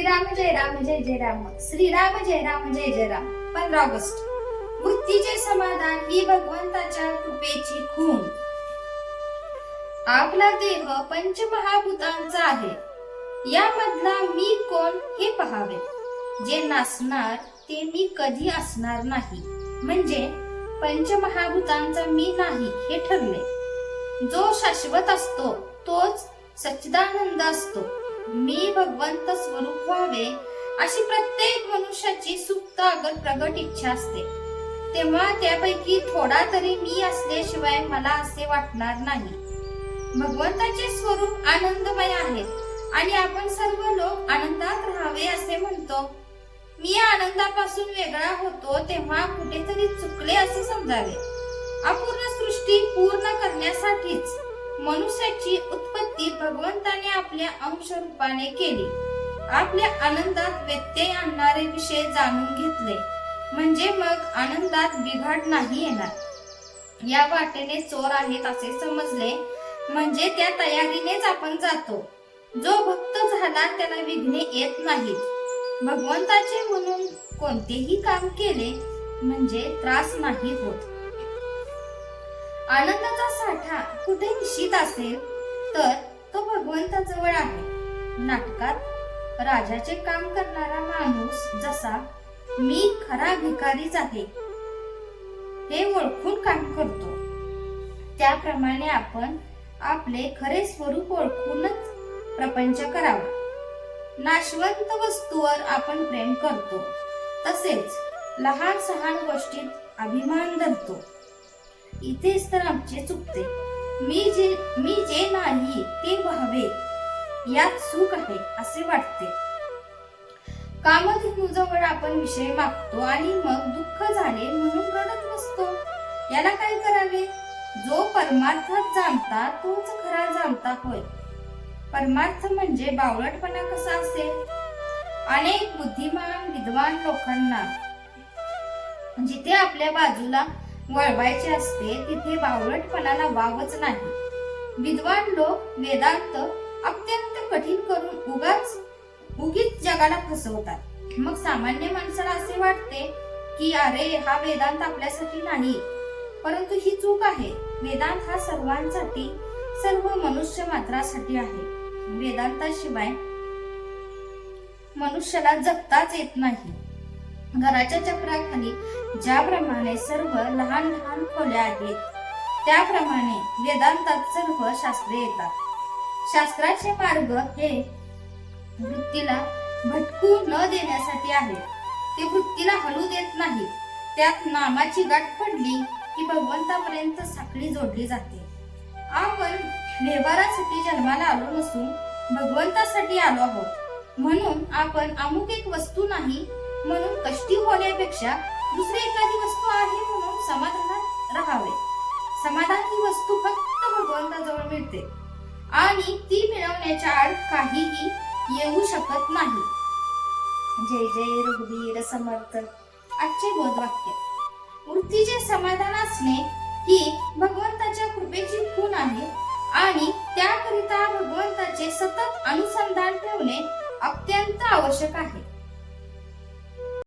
श्रीराम जय राम जय जय राम. श्रीराम जय राम जय जय राम. पंधरा ऑगस्ट. वृत्तीचे समाधान ही भगवंताच्या कृपेची खूण. आपला देह पंचमहाभूतांचा आहे. यामधला मी कोण हे पहावे? जे नासणार ते मी कधी असणार नाही. म्हणजे पंचमहाभूतांचा मी नाही हे ठरले. जो शाश्वत असतो तोच सच्चिदानंद असतो. मी भगवंत स्वरूप व्हावे अशी प्रत्येक मनुष्याची सुप्त अगर प्रगट इच्छा असते. तेव्हा त्यापैकी थोडा तरी मी असल्याशिवाय मला असे वाटणार नाही. भगवंताचे स्वरूप आनंदमय आहे आणि आपण सर्व लोक आनंदात राहावे असे म्हणतो. मी आनंदापासून वेगळा होतो तेव्हा कुठेतरी चुकले असे समजावे. अपूर्ण सृष्टी पूर्ण करण्यासाठीच मनुष्याची उत्पत्ती भगवंत आपल्या अंश रूपाने केली. आपल्या आनंदात व्यत्यय आणणारे विषय जाणून घेतले. म्हणजे मग आनंदात बिघाड नाही येणार. या वाटेने चोर आहेत असे समजले. म्हणजे त्या तयारीनेच आपण जातो. जो भक्त झाला त्याला विघ्ने येत नाहीत. भगवंताचे म्हणून कोणतेही काम केले म्हणजे त्रास नाही होत. आनंदाचा साठा कुठे निश्चित असेल? तर भगवंताजवळ आहे. नाटकात राजाचे काम करणारा माणूस जसा मी खरा भिकारीच आहे हे ओळखून काम करतो. त्याप्रमाणे आपण आपले खरे स्वरूप ओळखूनच प्रपंच करावा. नाशवंत वस्तूवर आपण प्रेम करतो तसेच लहान सहान गोष्टीत अभिमान धरतो. इथेच तर आमचे चुकते. मी जे मी जे नाही ते व्हावे. यात सुख आहे असे वाटते. कामधेनूजवळ आपण विषय मागतो आणि मग दुःख झाले म्हणून रडत बसतो. याला काय करावे? जो परमार्थात जाणता तोच खरा जाणता होय. परमार्थ म्हणजे बावळटपणा कसा असेल? अनेक बुद्धिमान विद्वान लोकांना. जिथे आपल्या बाजूला वळवायचे असते तिथे बावळटपणाला वावच नाही. विद्वान लोक वेदांत अत्यंत कठीण करून उगाच उगीच जगाला फसवतात. मग सामान्य माणसाला असे वाटते की अरे हा वेदांत आपल्यासाठी नाही. परंतु ही चूक आहे. वेदांत हा सर्वांसाठी सर्व मनुष्य मात्रासाठी आहे. वेदांताशिवाय मनुष्याला जगताच येत नाही. घराच्या चक्राखाली ज्याप्रमाणे सर्व लहान लहान खोल्या आहेत त्याप्रमाणे वेदांतात सर्व शास्त्रे येतात. शास्त्राचे मार्ग हे वृत्तीला भटकू न देण्यासाठी आहे ते वृत्तीला हलू देत नाही. त्यात नामाची गाठ पडली की भगवंतापर्यंत साखळी जोडली जाते. आपण व्यवहारासाठी जन्माला आलो नसून भगवंतासाठी आलो आहोत. म्हणून आपण अमुक एक वस्तू नाही म्हणून कष्टी होण्यापेक्षा दुसरी एखादी वस्तू आहे म्हणून समाधानात राहावे. समाधान ही वस्तू फक्त भगवंताजवळ मिळते. आणि ती मिळवण्याच्या आड काहीही येऊ शकत नाही. जय जय रघुवीर समर्थ. आजचे बोधवाक्य. वृत्तीचे समाधान असणे ही भगवंताच्या कृपेची खूण आहे आणि त्याकरिता भगवंताचे सतत अनुसंधान ठेवणे अत्यंत आवश्यक आहे.